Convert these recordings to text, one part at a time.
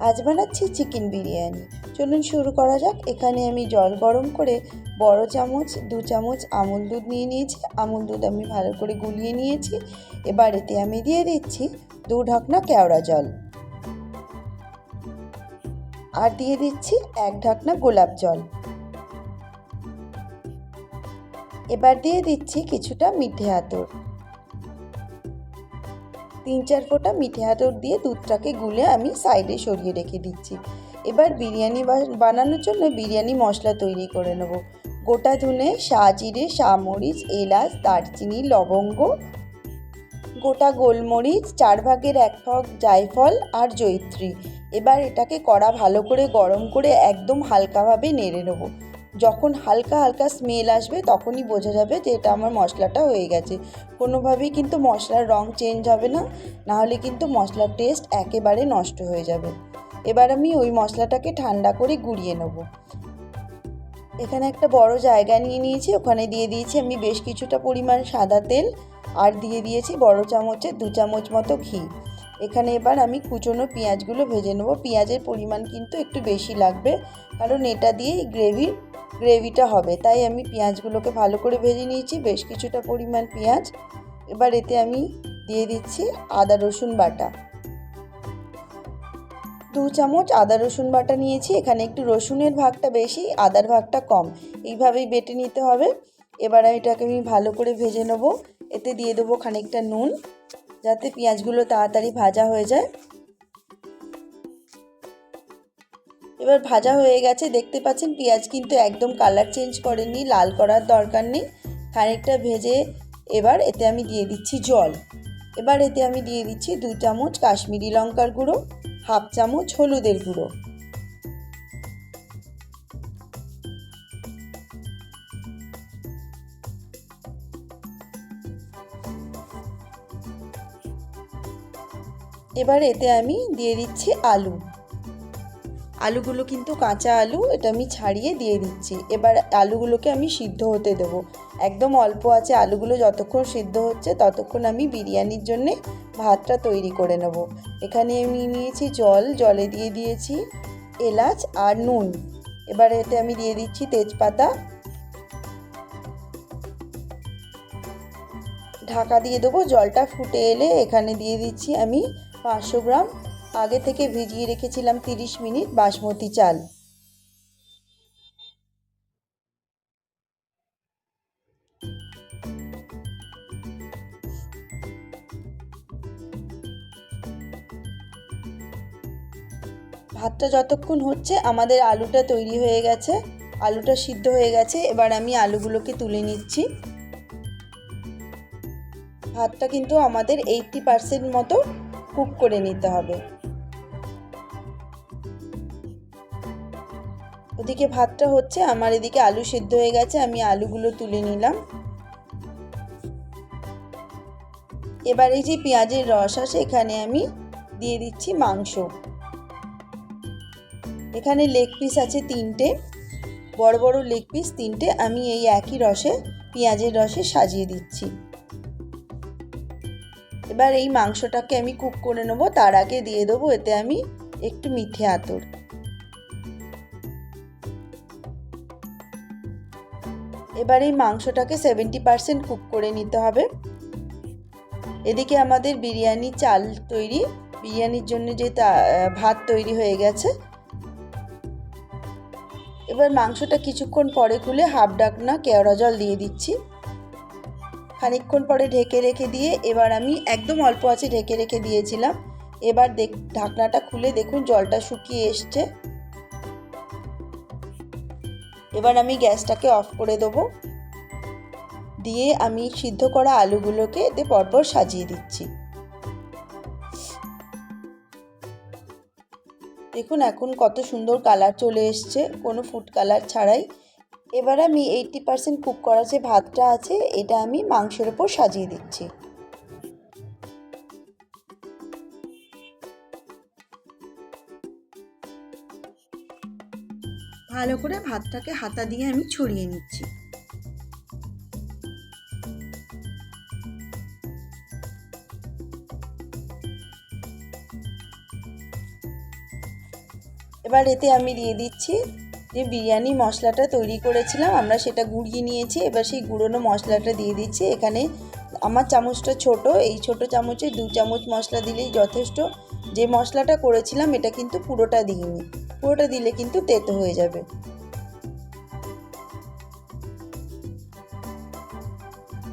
আজ বানাচ্ছি চিকেন বিরিয়ানি। চলুন শুরু করা যাক। এখানে আমি জল গরম করে বড় চামচ, দু চামচ আমুল দুধ নিয়ে নিয়েছি। আমুল দুধ আমি ভালো করে গুলিয়ে নিয়েছি। এবার এতে আমি দিয়ে দিচ্ছি দু ঢাকনা কেওড়া জল। আর দিয়ে দিচ্ছি এক ঢাকনা গোলাপ জল। এবার দিয়ে দিচ্ছি কিছুটা মিঠে আতর। তিন চার ফোঁটা মিঠে আতর দিয়ে দুধটাকে গুলে আমি সাইডে সরিয়ে রেখে দিচ্ছি। এবার বিরিয়ানি বানানোর জন্য বিরিয়ানি মশলা তৈরি করে নেব। গোটা ধুনে জিরে মরিচ এলাচ, দারচিনি, লবঙ্গ, গোটা গোলমরিচ, চার ভাগের এক ভাগ জায়ফল আর জৈত্রী এবার এটাকে কড়া ভালো করে গরম করে একদম হালকাভাবে নেড়ে নেব। যখন হালকা হালকা স্মেল আসবে, তখনই বোঝা যাবে যে এটা আমার মশলাটা হয়ে গেছে। কোনোভাবেই কিন্তু মশলার রং চেঞ্জ হবে না, নাহলে কিন্তু মশলার টেস্ট একেবারে নষ্ট হয়ে যাবে। এবার আমি ওই মশলাটাকে ঠান্ডা করে গুঁড়িয়ে নেব। এখানে একটা বড় জায়গা নিয়ে নিয়েছি, ওখানে দিয়ে দিয়েছি আমি বেশ কিছুটা পরিমাণ সাদা তেল, আর দিয়ে দিয়েছি বড় চামচে দু চামচ মতো ঘি। এখানে এবার আমি কুচনো পেঁয়াজগুলো ভেজে নেব। পেঁয়াজের পরিমাণ কিন্তু একটু বেশি লাগবে, কারণ এটা দিয়েই গ্রেভির গ্রেভিটা হবে। তাই আমি পেঁয়াজগুলোকে ভালো করে ভেজে নিয়েছি, বেশ কিছুটা পরিমাণ পেঁয়াজ। এবার এতে আমি দিয়ে দিচ্ছি আদা, রসুন বাটা। দু চামচ আদা, রসুন বাটা নিয়েছি। এখানে একটু রসুনের ভাগটা বেশি, আদার ভাগটা কম। এইভাবেই বেটে নিতে হবে। এবার এটাকে আমি ভালো করে ভেজে নেব। এতে দিয়ে দেবো খানিকটা নুন, যাতে পেঁয়াজগুলো তাড়াতাড়ি ভাজা হয়ে যায়। এবার ভাজা হয়ে গেছে। দেখতে পাচ্ছেন, পেঁয়াজ কিন্তু একদম কালার চেঞ্জ করেনি লাল করার দরকার নেই। খানিকটা ভেজে এবার এতে আমি দিয়ে দিচ্ছি জল। এবার এতে আমি দিয়ে দিচ্ছি দু চামচ কাশ্মীরি লঙ্কার গুঁড়ো, হাফ চামচ হলুদের গুঁড়ো। এবার এতে আমি দিয়ে দিচ্ছি আলু। আলুগুলো কিন্তু কাঁচা আলু, এটা আমি ছাড়িয়ে দিয়ে দিচ্ছি। এবার আলুগুলোকে আমি সিদ্ধ হতে দেব। একদম অল্প আছে আলুগুলো, যতক্ষণ সিদ্ধ হচ্ছে ততক্ষণ আমি বিরিয়ানির জন্যে ভাতটা তৈরি করে নেব। এখানে আমি নিয়েছি জল, জলে দিয়ে দিয়েছি এলাচ আর নুন। এবার এতে আমি দিয়ে দিচ্ছি তেজপাতা। ঢাকা দিয়ে দেবো, জলটা ফুটে এলে এখানে দিয়ে দিচ্ছি আমি পাঁচশো গ্রাম আগে থেকে ভিজিয়ে রেখেছিলাম তিরিশ মিনিট বাসমতি চাল। ভাতটা যতক্ষণ হচ্ছে আমাদের আলুটা তৈরি হয়ে গেছে, আলুটা সিদ্ধ হয়ে গেছে, এবার আমি আলুগুলোকে তুলে নিচ্ছি। ভাতটা কিন্তু আমাদের এইটটি পারসেন্ট মতো কুক করে নিতে হবে। ওদিকে ভাতটা হচ্ছে, আমার এদিকে আলু সেদ্ধ হয়ে গেছে, আমি আলুগুলো তুলে নিলাম। এবার এই যে পেঁয়াজের রস আছে, এখানে আমি দিয়ে দিচ্ছি মাংস। এখানে লেগ পিস আছে তিনটে, বড় বড় লেগ পিস তিনটে, আমি এই একই রসে, পেঁয়াজের রসে সাজিয়ে দিচ্ছি। এবার এই মাংসটাকে আমি কুক করে নেব, তার আগে দিয়ে দেবো, এতে আমি একটু মিঠে আতর। এবার এই মাংসটাকে সেভেন্টি পারসেন্ট কুক করে নিতে হবে। এদিকে আমাদের বিরিয়ানি চাল তৈরি। বিরিয়ানির জন্য যে ভাত তৈরি হয়ে গেছে। এবার মাংসটা কিছুক্ষণ পরে খুলে হাফ ডাকনা কেওড়া জল দিয়ে দিচ্ছি। খানিকক্ষণ পরে ঢেকে রেখে দিয়ে এবার আমি একদম অল্প আছে ঢেকে রেখে দিয়েছিলাম। এবার দেখ, ঢাকনাটা খুলে দেখুন জলটা শুকিয়ে এসছে। এবার আমি গ্যাসটাকে অফ করে দেবো। দিয়ে আমি সিদ্ধ করা আলুগুলোকে এতে পরপর সাজিয়ে দিচ্ছি। দেখুন এখন কত সুন্দর কালার চলে এসছে, কোনো ফুড কালার ছাড়াই। এবার আমি এইটটি পারসেন্ট কুক করা যে ভাতটা আছে, এটা আমি মাংসের ওপর সাজিয়ে দিচ্ছি। ভালো করে ভাতটাকে হাতা দিয়ে আমি ছড়িয়ে নিচ্ছি। এবার এতে আমি দিয়ে দিচ্ছি যে বিরিয়ানি মশলাটা তৈরি করেছিলাম, আমরা সেটা গুঁড়িয়ে নিয়েছি, এবার সেই গুঁড়োনো মশলাটা দিয়ে দিচ্ছি। এখানে আমার চামচটা ছোট, এই ছোট চামচে দু চামচ মশলা দিলেই যথেষ্ট। যে মশলাটা করেছিলাম, এটা কিন্তু পুরোটা দিইনি। পুরোটা দিলে কিন্তু তেতো হয়ে যাবে।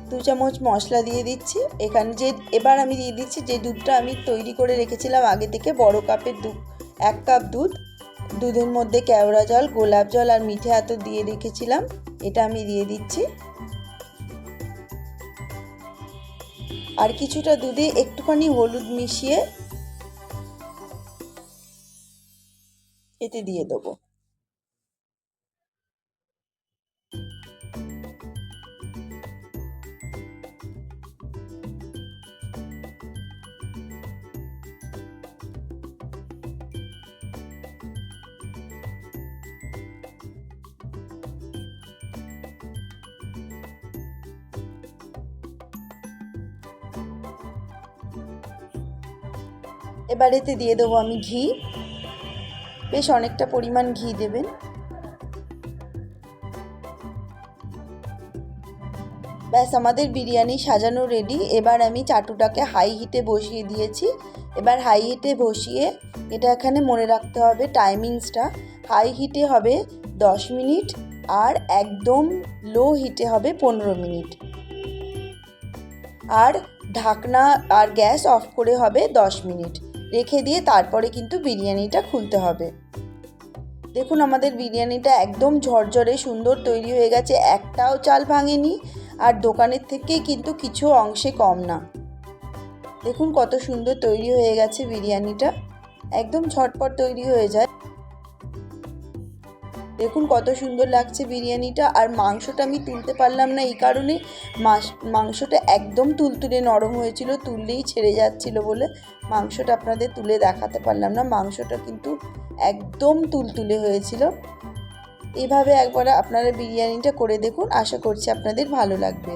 দু চামচ মশলা দিয়ে দিচ্ছি। এখানে যে, এবার আমি দিয়ে দিচ্ছি যে দুধটা আমি তৈরি করে রেখেছিলাম আগে থেকে, বড় কাপের দু এক কাপ দুধ, দুধের মধ্যে কেওড়া জল, গোলাপ জল আর মিঠে আতর দিয়ে রেখেছিলাম। এটা আমি দিয়ে দিচ্ছি। আর কিছুটা দুধে একটুখানি হলুদ মিশিয়ে এতে দিয়ে দেবো। এবার এতে দিয়ে দেবো আমি ঘি। বেশ অনেকটা পরিমাণ ঘি দেবেন। ব্যাস, আমাদের বিরিয়ানি সাজানো রেডি এবার আমি চাটুটাকে হাই হিটে বসিয়ে দিয়েছি। এবার হাই হিটে বসিয়ে এটা এখানে মনে রাখতে হবে টাইমিংসটা হাই হিটে হবে দশ মিনিট আর একদম লো হিটে হবে পনেরো মিনিট। আর ঢাকনা আর গ্যাস অফ করে হবে দশ মিনিট। রেখে দিয়ে তারপরে কিন্তু বিরিয়ানিটা খুলতে হবে। দেখুন আমাদের বিরিয়ানিটা একদম ঝরঝরে সুন্দর তৈরি হয়ে গেছে, একটাও চাল ভাঙেনি আর দোকানের থেকে কিন্তু কিছু অংশে কম না। দেখুন কত সুন্দর তৈরি হয়ে গেছে বিরিয়ানিটা, একদম ঝটপট তৈরি হয়ে যায়। দেখুন কত সুন্দর লাগছে বিরিয়ানিটা, আর মাংসটা আমি তুলতে পারলাম না এই কারণে। মাংসটা একদম তুলতুলে নরম হয়েছিল, তুললেই ছেড়ে যাচ্ছিল বলে মাংসটা আপনাদের তুলে দেখাতে পারলাম না। মাংসটা কিন্তু একদম তুলতুলে হয়েছিল। এভাবে একবার আপনারা বিরিয়ানিটা করে দেখুন, আশা করছি আপনাদের ভালো লাগবে।